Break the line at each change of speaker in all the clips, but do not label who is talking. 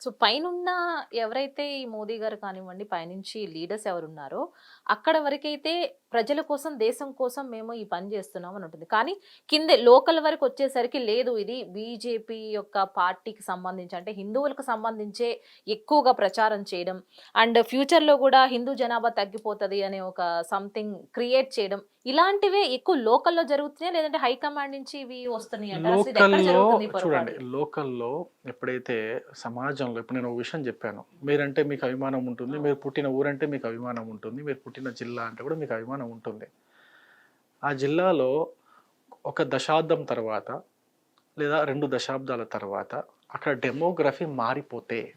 So పైనున్న ఎవరైతే ఈ మోదీ గారు కానివ్వండి పైనుంచి లీడర్స్ ఎవరున్నారో అక్కడ వరకైతే ప్రజల కోసం దేశం కోసం మేము ఈ పని చేస్తున్నాం అని ఉంటుంది. కానీ కింద లోకల్ వరకు వచ్చేసరికి లేదు. ఇది బీజేపీ యొక్క పార్టీకి సంబంధించి అంటే హిందువులకు సంబంధించే ఎక్కువగా ప్రచారం చేయడం. అండ్ ఫ్యూచర్లో కూడా హిందూ జనాభా తగ్గిపోతుంది అనే ఒక సంథింగ్ క్రియేట్ చేయడం. ఇలాంటివే ఎక్కువ లోకల్లో జరుగుతున్నాయి? లేదంటే హైకమాండ్ నుంచి ఇవి వస్తున్నాయి?
చూడండి? లోకల్లో ఎప్పుడైతే సమాజంలో ఇప్పుడు నేను ఒక విషయం చెప్పాను. మీరంటే మీకు అభిమానం ఉంటుంది మీరు పుట్టిన ఊరంటే మీకు అభిమానం ఉంటుంది మీరు పుట్టిన జిల్లా అంటే కూడా మీకు అభిమానం ఉంటుంది. ఆ జిల్లాలో ఒక దశాబ్దం తర్వాత లేదా రెండు దశాబ్దాల తర్వాత అక్కడ డెమోగ్రఫీ మారిపోతే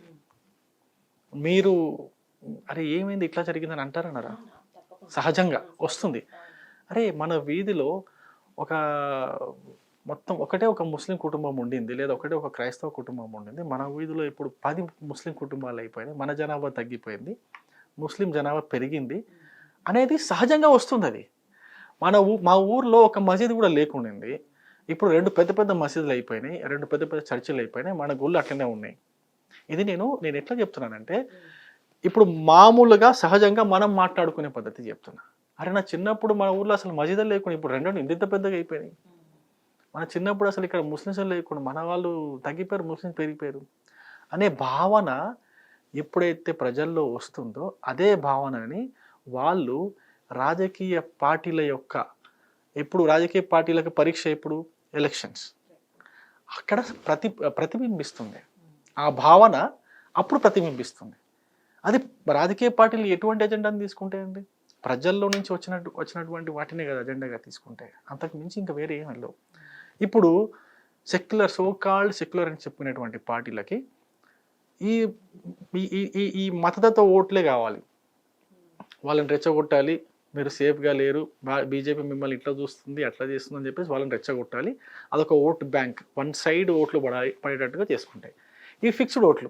మీరు అరే ఏమైంది ఇట్లా జరిగిందని అంటారన్నారా? సహజంగా వస్తుంది. అరే మన వీధిలో ఒక మొత్తం ఒకటే ఒక ముస్లిం కుటుంబం ఉండింది లేదా ఒకటే ఒక క్రైస్తవ కుటుంబం ఉండింది. మన వీధిలో ఇప్పుడు పది ముస్లిం కుటుంబాలు అయిపోయినాయి. మన జనాభా తగ్గిపోయింది. ముస్లిం జనాభా పెరిగింది. అనేది సహజంగా వస్తుంది అది మన ఊ మా ఊర్లో ఒక మసీదు కూడా లేకుండింది. ఇప్పుడు రెండు పెద్ద పెద్ద మసీదులు అయిపోయినాయి రెండు పెద్ద పెద్ద చర్చిలు అయిపోయినాయి మన గుళ్ళు అట్లనే ఉన్నాయి. ఇది నేను నేను ఎట్లా చెప్తున్నానంటే ఇప్పుడు మామూలుగా సహజంగా మనం మాట్లాడుకునే పద్ధతి చెప్తున్నా. అరే నా చిన్నప్పుడు మన ఊర్లో అసలు మసీదులు లేకుండా ఇప్పుడు రెండు ఇంత ఇంత పెద్దగా అయిపోయినాయి. మన చిన్నప్పుడు అసలు ఇక్కడ ముస్లిమ్స్ లేకుండా మన వాళ్ళు తగ్గిపోయారు ముస్లిమ్స్ పెరిగిపోయారు అనే భావన ఎప్పుడైతే ప్రజల్లో వస్తుందో అదే భావనని వాళ్ళు రాజకీయ పార్టీల యొక్క ఎప్పుడు రాజకీయ పార్టీలకు పరీక్ష ఎప్పుడు ఎలక్షన్స్. అక్కడ ప్రతి ప్రతిబింబిస్తుంది. ఆ భావన అప్పుడు ప్రతిబింబిస్తుంది. అది రాజకీయ పార్టీలు ఎటువంటి ఎజెండాని తీసుకుంటాయండి ప్రజల్లో నుంచి వచ్చినట్టు వచ్చినటువంటి వాటినే కదా అజెండాగా తీసుకుంటే అంతకు మించి ఇంకా వేరే ఏం వెళ్ళవు ఇప్పుడు సెక్యులర్ సో కాల్డ్ సెక్యులర్ అని చెప్పుకునేటువంటి పార్టీలకి ఈ ఈ- ఈ ఈ ఈ ఓట్లే కావాలి. వాళ్ళని రెచ్చగొట్టాలి. మీరు సేఫ్గా లేరు. బీజేపీ మిమ్మల్ని ఇట్లా చూస్తుంది అట్లా చేస్తుంది అని చెప్పేసి వాళ్ళని రెచ్చగొట్టాలి. అదొక ఓట్ బ్యాంక్. వన్ సైడ్ ఓట్లు పడాలి పడేటట్టుగా చేసుకుంటాయి. ఈ ఫిక్స్డ్ ఓట్లు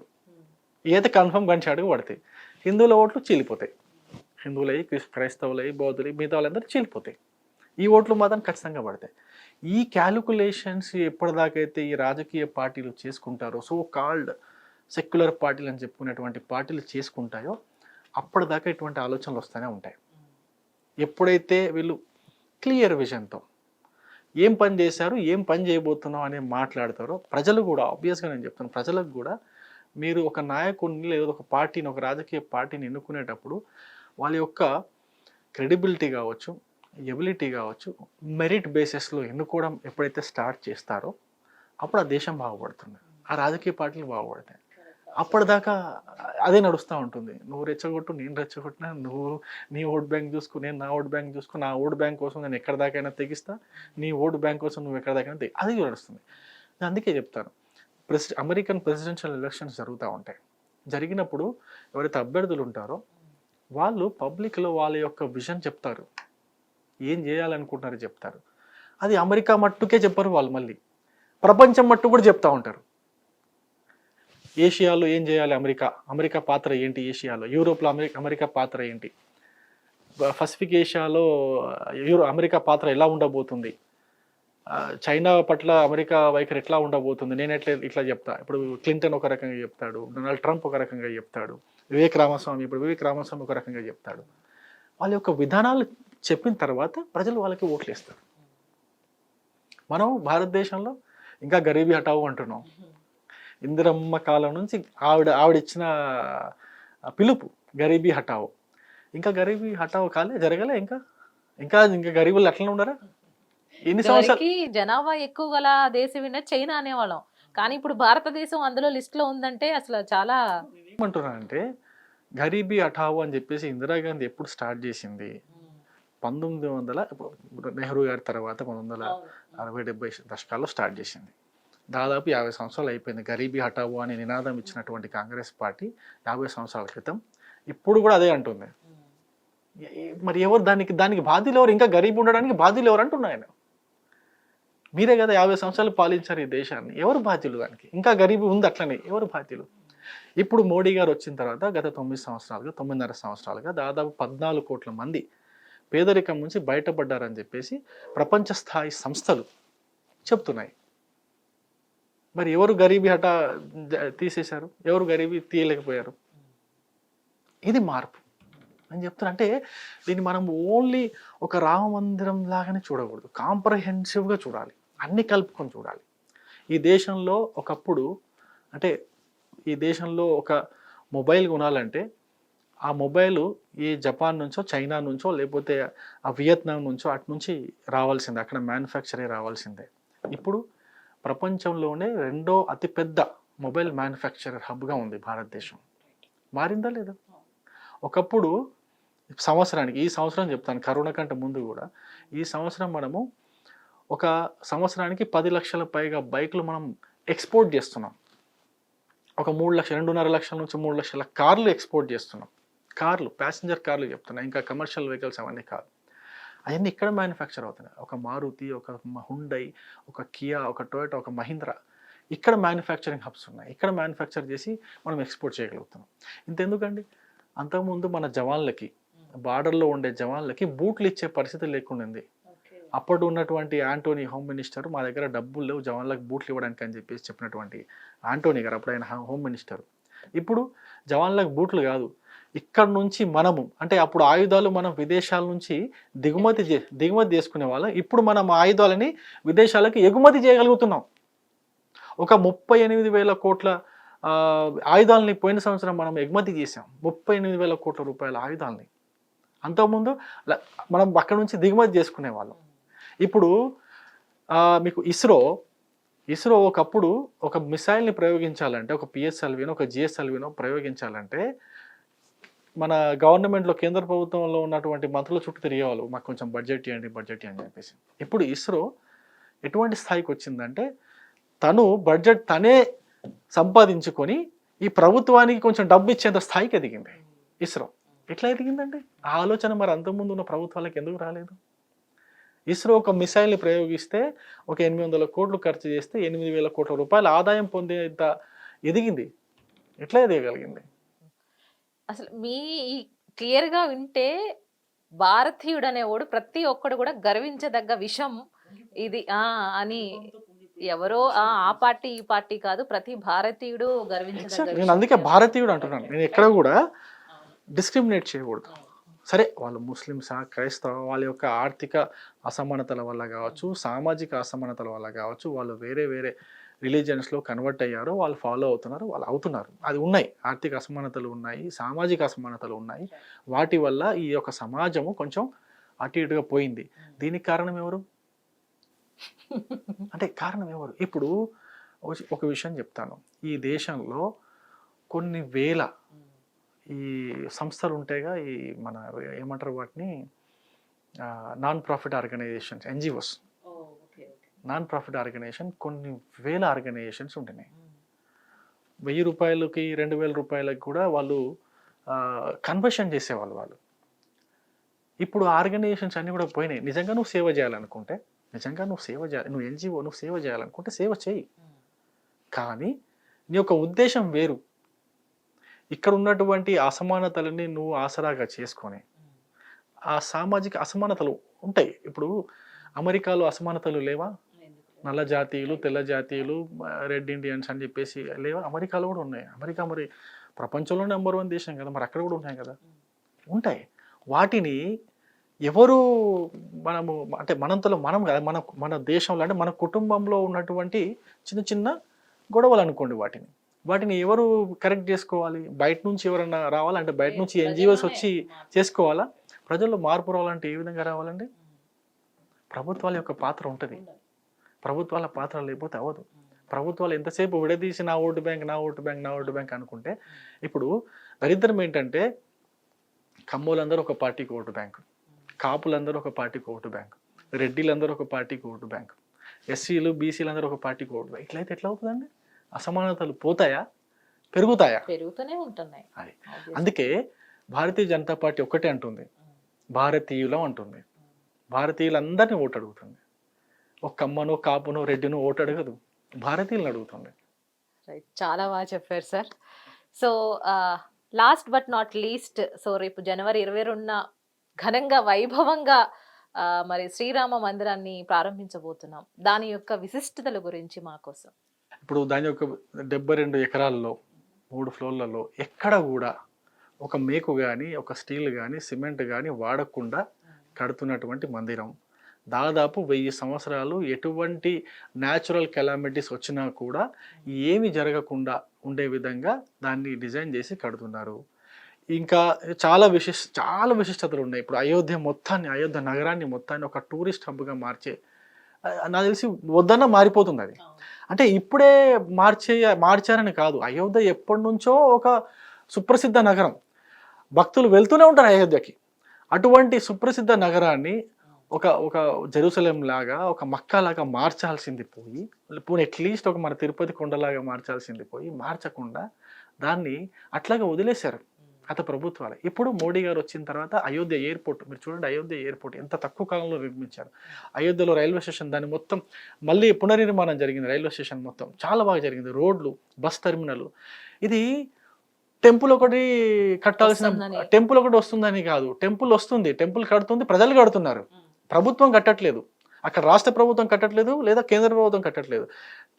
ఏదైతే కన్ఫర్మ్ గంచాడుగా పడతాయి. హిందువుల ఓట్లు చీలిపోతాయి. హిందువులై క్రిస్ క్రైస్తవులై బౌద్ధులై మిగతా వాళ్ళందరూ చీలిపోతాయి. ఈ ఓట్లు మాత్రం ఖచ్చితంగా పడతాయి. ఈ క్యాలిక్యులేషన్స్ ఎప్పటిదాకైతే ఈ రాజకీయ పార్టీలు చేసుకుంటారో సో కాల్డ్ సెక్యులర్ పార్టీలు అని చెప్పుకునేటువంటి పార్టీలు చేసుకుంటాయో అప్పటిదాకా ఇటువంటి ఆలోచనలు వస్తూనే ఉంటాయి. ఎప్పుడైతే వీళ్ళు క్లియర్ విజన్తో ఏం పని చేశారు ఏం పని చేయబోతున్నాం అని మాట్లాడతారో ప్రజలు కూడా ఆబ్వియస్గా నేను చెప్తాను ప్రజలకు కూడా మీరు ఒక నాయకుడిని లేదా ఒక పార్టీని ఒక రాజకీయ పార్టీని ఎన్నుకునేటప్పుడు వాళ్ళ యొక్క క్రెడిబిలిటీ కావచ్చు ఎబిలిటీ కావచ్చు మెరిట్ బేసిస్లో ఎన్నుకోవడం ఎప్పుడైతే స్టార్ట్ చేస్తారో అప్పుడు ఆ దేశం బాగుపడుతుంది. ఆ రాజకీయ పార్టీలు బాగుపడతాయి. అప్పటిదాకా అదే నడుస్తూ ఉంటుంది. నువ్వు రెచ్చగొట్టు నేను రెచ్చగొట్టినా నువ్వు నీ ఓట్ బ్యాంక్ చూసుకో నేను నా ఓట్ బ్యాంక్ చూసుకో నా ఓట్ బ్యాంక్ కోసం నేను ఎక్కడ దాకైనా తెగిస్తా నీ ఓట్ బ్యాంక్ కోసం నువ్వు ఎక్కడ దాకైనా తెగి అది నడుస్తుంది. నేను అందుకే చెప్తాను. ప్రెసి అమెరికన్ ప్రెసిడెన్షియల్ ఎలక్షన్స్ జరుగుతూ ఉంటాయి. జరిగినప్పుడు ఎవరైతే అభ్యర్థులు ఉంటారో వాళ్ళు పబ్లిక్లో వాళ్ళ యొక్క విజన్ చెప్తారు. ఏం చేయాలనుకుంటున్నారో చెప్తారు. అది అమెరికా మట్టుకే చెప్పరు వాళ్ళు మళ్ళీ. ప్రపంచం మట్టు కూడా చెప్తా ఉంటారు. ఏషియాలో ఏం చేయాలి అమెరికా? అమెరికా పాత్ర ఏంటి ఏషియాలో? యూరోప్లో అమెరికా అమెరికా పాత్ర ఏంటి? పసిఫిక్ ఏషియాలో యూరో అమెరికా పాత్ర ఎలా ఉండబోతుంది? చైనా పట్ల అమెరికా వైఖరి ఎట్లా ఉండబోతుంది? నేను ఎట్లా ఇట్లా చెప్తా. ఇప్పుడు క్లింటన్ ఒక రకంగా చెప్తాడు. డొనాల్డ్ ట్రంప్ ఒక రకంగా చెప్తాడు. వివేక్ రామస్వామి ఇప్పుడు వివేక్ రామస్వామి ఒక రకంగా చెప్తాడు. వాళ్ళ యొక్క విధానాలు చెప్పిన తర్వాత ప్రజలు వాళ్ళకి ఓట్లు వేస్తారు మనం భారతదేశంలో ఇంకా గరీబీ హటావు అంటున్నాం. ఇందిరమ్మ కాలం నుంచి ఆవిడ ఆవిడ ఇచ్చిన పిలుపు గరీబీ హటావు ఇంకా గరీబీ హటావు కాలే జరగలే ఇంకా? ఇంకా ఇంకా గరీబులు అట్లనే ఉండరా ఎన్ని సంవత్సరాలు
జనాభా ఎక్కువ గల దేశం విన్న చైనా అనేవాళ్ళం. కానీ ఇప్పుడు భారతదేశం అందులో లిస్ట్లో ఉందంటే అసలు చాలా
ఏమంటున్నానంటే గరీబీ హఠావు అని చెప్పేసి ఇందిరాగాంధీ ఎప్పుడు స్టార్ట్ చేసింది? పంతొమ్మిది వందల నెహ్రూ గారి తర్వాత పంతొమ్మిది వందల అరవై డెబ్బై దశకాల్లో స్టార్ట్ చేసింది. దాదాపు యాభై సంవత్సరాలు అయిపోయింది. గరీబీ హఠావు అనే నినాదం ఇచ్చినటువంటి కాంగ్రెస్ పార్టీ యాభై సంవత్సరాల క్రితం ఇప్పుడు కూడా అదే అంటుంది. ఏ- మరి ఎవరు దానికి దానికి బాధ్యులు ఎవరు? ఇంకా గరీబ్ ఉండడానికి బాధ్యులు ఎవరు అంటున్నా ఆయన. మీరే కదా యాభై సంవత్సరాలు పాలించారు ఈ దేశాన్ని. ఎవరు బాధ్యులు దానికి? ఇంకా గరీబీ ఉంది అట్లనే. ఎవరు బాధ్యులు? ఇప్పుడు మోడీ గారు వచ్చిన తర్వాత గత తొమ్మిది సంవత్సరాలుగా తొమ్మిదిన్నర సంవత్సరాలుగా దాదాపు పద్నాలుగు కోట్ల మంది పేదరికం నుంచి బయటపడ్డారని చెప్పేసి ప్రపంచ స్థాయి సంస్థలు చెప్తున్నాయి. మరి ఎవరు గరీబీ హఠా తీసేశారు? ఎవరు గరీబీ తీయలేకపోయారు? ఇది మార్పు. అని చెప్తున్నా. అంటే దీన్ని మనం ఓన్లీ ఒక రామ మందిరం లాగానే చూడకూడదు. కాంప్రహెన్సివ్గా చూడాలి. అన్ని కలుపుకొని చూడాలి. ఈ దేశంలో ఒకప్పుడు అంటే ఈ దేశంలో ఒక మొబైల్ కొనాలంటే ఆ మొబైల్ ఈ జపాన్ నుంచో చైనా నుంచో లేకపోతే ఆ వియత్నాం నుంచో అటు నుంచి రావాల్సిందే. అక్కడ మ్యానుఫ్యాక్చరే రావాల్సిందే. ఇప్పుడు ప్రపంచంలోనే రెండో అతిపెద్ద మొబైల్ మ్యానుఫ్యాక్చరర్ హబ్గా ఉంది భారతదేశం. మారిందా లేదా? ఒకప్పుడు సంవత్సరానికి ఈ సంవత్సరం చెప్తాను కరోనా కంటే ముందు కూడా. ఈ సంవత్సరం మనము ఒక సంవత్సరానికి పది లక్షల పైగా బైకులు మనం ఎక్స్పోర్ట్ చేస్తున్నాం. ఒక మూడు లక్షల రెండున్నర లక్షల నుంచి మూడు లక్షల కార్లు ఎక్స్పోర్ట్ చేస్తున్నాం. కార్లు ప్యాసింజర్ కార్లు చెప్తున్నా ఇంకా కమర్షియల్ వెహికల్స్ అవన్నీ కాదు. అవన్నీ ఇక్కడ మ్యానుఫ్యాక్చర్ అవుతున్నాయి. ఒక మారుతి ఒక హుండై ఒక కియా ఒక టొయోటా ఒక మహీంద్రా ఇక్కడ మ్యానుఫ్యాక్చరింగ్ హబ్స్ ఉన్నాయి. ఇక్కడ మ్యానుఫ్యాక్చర్ చేసి మనం ఎక్స్పోర్ట్ చేయగలుగుతున్నాం. ఇంతెందుకండి? అంతకుముందు మన జవాన్లకి బార్డర్లో ఉండే జవాన్లకి బూట్లు ఇచ్చే పరిస్థితి లేకుండింది అప్పుడు ఉన్నటువంటి ఆంటోనీ హోమ్ మినిస్టర్ మా దగ్గర డబ్బులు లేవు జవాన్లకు బూట్లు ఇవ్వడానికి అని చెప్పేసి చెప్పినటువంటి ఆంటోనీ గారు అప్పుడు ఆయన హోమ్ మినిస్టర్ ఇప్పుడు జవాన్లకు బూట్లు కాదు. ఇక్కడ నుంచి మనము అంటే అప్పుడు ఆయుధాలు మనం విదేశాల నుంచి దిగుమతి చే దిగుమతి చేసుకునే వాళ్ళం. ఇప్పుడు మనం ఆయుధాలని విదేశాలకు ఎగుమతి చేయగలుగుతున్నాం. ఒక ముప్పై ఎనిమిది వేల కోట్ల ఆయుధాలని పోయిన సంవత్సరం మనం ఎగుమతి చేసాం ముప్పై ఎనిమిది వేల కోట్ల రూపాయల ఆయుధాలని. అంతకుముందు మనం అక్కడ నుంచి దిగుమతి చేసుకునే వాళ్ళం. ఇప్పుడు మీకు ఇస్రో ఇస్రో ఒకప్పుడు ఒక మిసైల్ని ప్రయోగించాలంటే ఒక పిఎస్ఎల్వీనో ఒక జిఎస్ఎల్వీనో ప్రయోగించాలంటే మన గవర్నమెంట్లో కేంద్ర ప్రభుత్వంలో ఉన్నటువంటి మంత్రుల చుట్టూ తిరిగేవాళ్ళు మాకు కొంచెం బడ్జెట్ ఇవ్వండి బడ్జెట్ అని చెప్పేసి. ఇప్పుడు ఇస్రో ఎటువంటి స్థాయికి వచ్చిందంటే తను బడ్జెట్ తనే సంపాదించుకొని ఈ ప్రభుత్వానికి కొంచెం డబ్బు ఇచ్చేంత స్థాయికి ఎదిగింది ఇస్రో. ఎట్లా ఎదిగిందండి? ఆ ఆలోచన మరి అంతకుముందు ఉన్న ప్రభుత్వాలకు ఎందుకు రాలేదు? ఇస్రో ఒక మిసైల్ని ప్రయోగిస్తే ఒక ఎనిమిది వందల కోట్లు ఖర్చు చేస్తే ఎనిమిది వేల కోట్ల రూపాయల ఆదాయం పొందేంత ఎదిగింది? ఎట్లా ఎదగలిగింది?
అసలు మీ క్లియర్గా వింటే భారతీయుడు అనేవాడు ప్రతి ఒక్కడు కూడా గర్వించదగ్గ విషయం ఇది ఆ అని ఎవరో ఆ ఆ పార్టీ ఈ పార్టీ కాదు ప్రతి భారతీయుడు గర్వించదగ్గ.
నేను. అందుకే భారతీయుడు అంటున్నాను నేను ఎక్కడ కూడా డిస్క్రిమినేట్ చేయకూడదు సరే వాళ్ళు ముస్లిమ్సా క్రైస్తవ వాళ్ళ యొక్క ఆర్థిక అసమానతల వల్ల కావచ్చు సామాజిక అసమానతల వల్ల కావచ్చు వాళ్ళు వేరే వేరే రిలీజియన్స్లో కన్వర్ట్ అయ్యారు వాళ్ళు ఫాలో అవుతున్నారు వాళ్ళు అవుతున్నారు. అది ఉన్నాయి. ఆర్థిక అసమానతలు ఉన్నాయి సామాజిక అసమానతలు ఉన్నాయి. వాటి వల్ల ఈ యొక్క సమాజము కొంచెం అటు ఇటుగా పోయింది. దీనికి కారణం ఎవరు? అంటే కారణం ఎవరు? ఇప్పుడు ఒక- ఒక విషయం చెప్తాను. ఈ దేశంలో కొన్ని వేల ఈ సంస్థలు ఉంటాయిగా ఈ మన ఏమంటారు వాటిని non profit organisations NGOs non profit organisation కొన్ని వేల ఆర్గనైజేషన్స్ ఉంటున్నాయి. వెయ్యి రూపాయలకి రెండు వేల రూపాయలకి కూడా వాళ్ళు కన్వర్షన్ చేసేవాళ్ళు వాళ్ళు. ఇప్పుడు ఆర్గనైజేషన్స్ అన్నీ కూడా పోయినాయి. నిజంగా నువ్వు సేవ చేయాలనుకుంటే నిజంగా నువ్వు సేవ చేయాలి నువ్వు ఎన్జిఓ నువ్వు సేవ చేయాలనుకుంటే సేవ చేయి. కానీ నీ యొక్క ఉద్దేశం వేరు. ఇక్కడ ఉన్నటువంటి అసమానతలని నువ్వు ఆసరాగా చేసుకొని ఆ సామాజిక అసమానతలు ఉంటాయి. ఇప్పుడు అమెరికాలో అసమానతలు లేవా? నల్ల జాతీయులు తెల్ల జాతీయులు రెడ్ ఇండియన్స్ అని చెప్పేసి లేవా? అమెరికాలో కూడా ఉన్నాయి. అమెరికా మరి ప్రపంచంలో నెంబర్ వన్ దేశం కదా మరి అక్కడ కూడా ఉన్నాయి కదా? ఉంటాయి. వాటిని ఎవరు మనము అంటే మనంతలో మనం కాదు, మన మన దేశంలో అంటే మన కుటుంబంలో ఉన్నటువంటి చిన్న చిన్న గొడవలు అనుకోండి వాటిని. వాటిని ఎవరు కరెక్ట్ చేసుకోవాలి? బయట నుంచి ఎవరైనా రావాలంటే బయట నుంచి ఎన్జిఓస్ వచ్చి చేసుకోవాలా? ప్రజల్లో మార్పు రావాలంటే ఏ విధంగా రావాలండి? ప్రభుత్వాల యొక్క పాత్ర ఉంటుంది. ప్రభుత్వాల పాత్ర లేకపోతే అవ్వదు. ప్రభుత్వాలు ఎంతసేపు విడదీసి నా ఓటు బ్యాంక్ నా ఓటు బ్యాంక్ నా ఓటు బ్యాంక్ అనుకుంటే ఇప్పుడు దరిద్రం ఏంటంటే కమ్మోలందరూ ఒక పార్టీకి ఓటు బ్యాంక్ కాపులందరూ ఒక పార్టీకి ఓటు బ్యాంక్ రెడ్డిలందరూ ఒక పార్టీకి ఓటు బ్యాంక్ ఎస్సీలు బీసీలు అందరూ ఒక పార్టీకి ఓటు బ్యాంక్. ఇట్లయితే ఎట్లా అవుతుందండి? అసమానతలు పోతాయా? పెరుగుతాయా?
పెరుగుతూనే ఉంటున్నాయి.
అది. అందుకే భారతీయ జనతా పార్టీ ఒక్కటే అంటుంది. భారతీయులం అంటుంది. భారతీయులందరినీ ఓటు అడుగుతుంది ఒక కమ్మనో కాపునో రెడ్డినో ఓటు అడగదు. భారతీయులను అడుగుతుంది.
రైట్ చాలా బాగా చెప్పారు sir so last but not least so రేపు జనవరి ఇరవై రెండున ఘనంగా వైభవంగా ఆ, మరి శ్రీరామ మందిరాన్ని ప్రారంభించబోతున్నాం. దాని యొక్క విశిష్టతల గురించి మా కోసం.
ఇప్పుడు దాని యొక్క డెబ్బై రెండు ఎకరాల్లో మూడు ఫ్లోర్లలో ఎక్కడ కూడా ఒక మేకు కానీ ఒక స్టీల్ కానీ సిమెంట్ కానీ వాడకుండా కడుతున్నటువంటి మందిరం. దాదాపు వెయ్యి సంవత్సరాలు ఎటువంటి న్యాచురల్ కెలామిటీస్ వచ్చినా కూడా ఏమి జరగకుండా ఉండే విధంగా దాన్ని డిజైన్ చేసి కడుతున్నారు. ఇంకా చాలా విశిష్ చాలా విశిష్టతలు ఉన్నాయి. ఇప్పుడు అయోధ్య మొత్తాన్ని అయోధ్య నగరాన్ని మొత్తాన్ని ఒక టూరిస్ట్ హబ్గా మార్చే నాకు తెలిసి వద్దన్న మారిపోతుంది అది. అంటే ఇప్పుడే మార్చే మార్చారని కాదు. అయోధ్య ఎప్పటి నుంచో ఒక సుప్రసిద్ధ నగరం. భక్తులు వెళ్తూనే ఉంటారు అయోధ్యకి. అటువంటి సుప్రసిద్ధ నగరాన్ని ఒక ఒక జెరూసలేం లాగా ఒక మక్కా లాగా మార్చాల్సింది పోయి పోనీ అట్లీస్ట్ ఒక మన తిరుపతి కొండలాగా మార్చాల్సింది పోయి మార్చకుండా దాన్ని అట్లాగే వదిలేశారు గత ప్రభుత్వాలు. ఇప్పుడు మోడీ గారు వచ్చిన తర్వాత అయోధ్య ఎయిర్పోర్ట్ మీరు చూడండి అయోధ్య ఎయిర్పోర్ట్ ఎంత తక్కువ కాలంలో నిర్మించారు. అయోధ్యలో రైల్వే స్టేషన్ దాన్ని మొత్తం మళ్ళీ పునర్నిర్మాణం జరిగింది రైల్వే స్టేషన్ మొత్తం. చాలా బాగా జరిగింది. రోడ్లు బస్ టెర్మినల్. ఇది టెంపుల్ ఒకటి కట్టాల్సిన. టెంపుల్ ఒకటి వస్తుందని కాదు. టెంపుల్ వస్తుంది. టెంపుల్ కడుతుంది ప్రజలు కడుతున్నారు. ప్రభుత్వం కట్టట్లేదు. అక్కడ రాష్ట్ర ప్రభుత్వం కట్టట్లేదు లేదా కేంద్ర ప్రభుత్వం కట్టట్లేదు.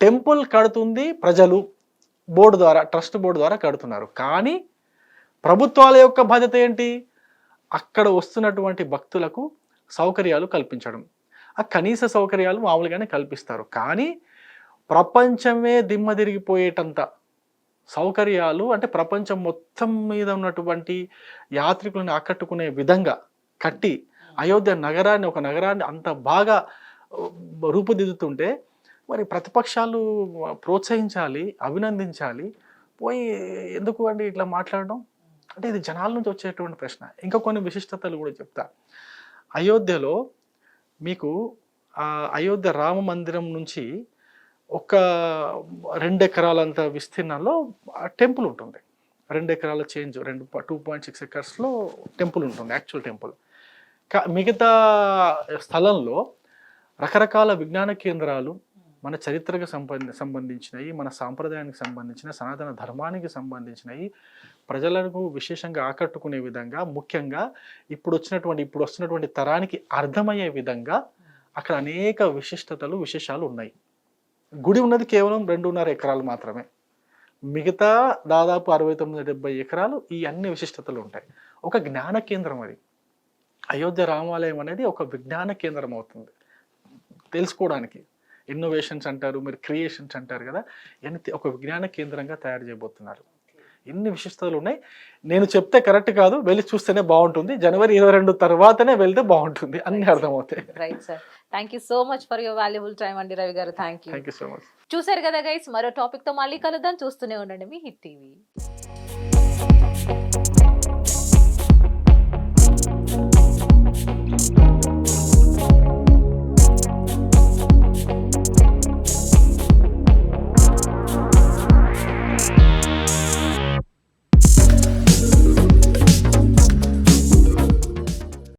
టెంపుల్ కడుతుంది ప్రజలు. బోర్డు ద్వారా ట్రస్ట్ బోర్డు ద్వారా కడుతున్నారు. కానీ ప్రభుత్వాల యొక్క బాధ్యత ఏంటి? అక్కడ వస్తున్నటువంటి భక్తులకు సౌకర్యాలు కల్పించడం. ఆ కనీస సౌకర్యాలు మామూలుగానే కల్పిస్తారు. కానీ ప్రపంచమే దిమ్మ తిరిగిపోయేటంత సౌకర్యాలు అంటే ప్రపంచం మొత్తం మీద ఉన్నటువంటి యాత్రికులను ఆకట్టుకునే విధంగా కట్టి అయోధ్య నగరాన్ని ఒక నగరాన్ని అంత బాగా రూపుదిద్దుతుంటే మరి ప్రతిపక్షాలు ప్రోత్సహించాలి అభినందించాలి. పోయి ఎందుకు అండి ఇట్లా మాట్లాడడం? అంటే ఇది జనాల నుంచి వచ్చేటువంటి ప్రశ్న. ఇంకా కొన్ని విశిష్టతలు కూడా చెప్తా. అయోధ్యలో మీకు అయోధ్య రామ మందిరం నుంచి ఒక రెండు ఎకరాలంత విస్తీర్ణంలో టెంపుల్ ఉంటుంది. రెండు ఎకరాల చేంజ్ రెండు టూ పాయింట్ సిక్స్ ఎకర్స్లో టెంపుల్ ఉంటుంది యాక్చువల్ టెంపుల్. మిగతా స్థలంలో రకరకాల విజ్ఞాన కేంద్రాలు మన చరిత్రకు సంబంధి సంబంధించినవి మన సాంప్రదాయానికి సంబంధించిన సనాతన ధర్మానికి సంబంధించినవి ప్రజలకు విశేషంగా ఆకట్టుకునే విధంగా ముఖ్యంగా ఇప్పుడు వచ్చినటువంటి ఇప్పుడు వస్తున్నటువంటి తరానికి అర్థమయ్యే విధంగా అక్కడ అనేక విశిష్టతలు విశేషాలు ఉన్నాయి. గుడి ఉన్నది కేవలం రెండున్నర ఎకరాలు మాత్రమే. మిగతా దాదాపు అరవై తొమ్మిది డెబ్బై ఎకరాలు ఈ అన్ని విశిష్టతలు ఉంటాయి. ఒక జ్ఞాన కేంద్రం అది. అయోధ్య రామాలయం అనేది ఒక విజ్ఞాన కేంద్రం అవుతుంది. తెలుసుకోవడానికి. ఇన్నోవేషన్స్ అంటారు మీరు క్రియేషన్స్ అంటారు కదా తే- ఒక విజ్ఞాన కేంద్రంగా తయారు చేయబోతున్నారు. ఎన్ని విశిష్టతలు ఉన్నాయి? నేను చెప్తే కరెక్ట్ కాదు వెళ్ళి చూస్తేనే బాగుంటుంది. జనవరి ఇరవై రెండు తర్వాతనే వెళ్తే బాగుంటుంది. అన్ని అర్థమవుతాయి.
Right sir thank you so much for your valuable time అండి రవి గారు. Thank you
thank you so much
చూసారు కదా గైస్ మరో టాపిక్తో మళ్ళీ కలుద్దాం. చూస్తూనే ఉండండి మీ హిట్ టీవీ.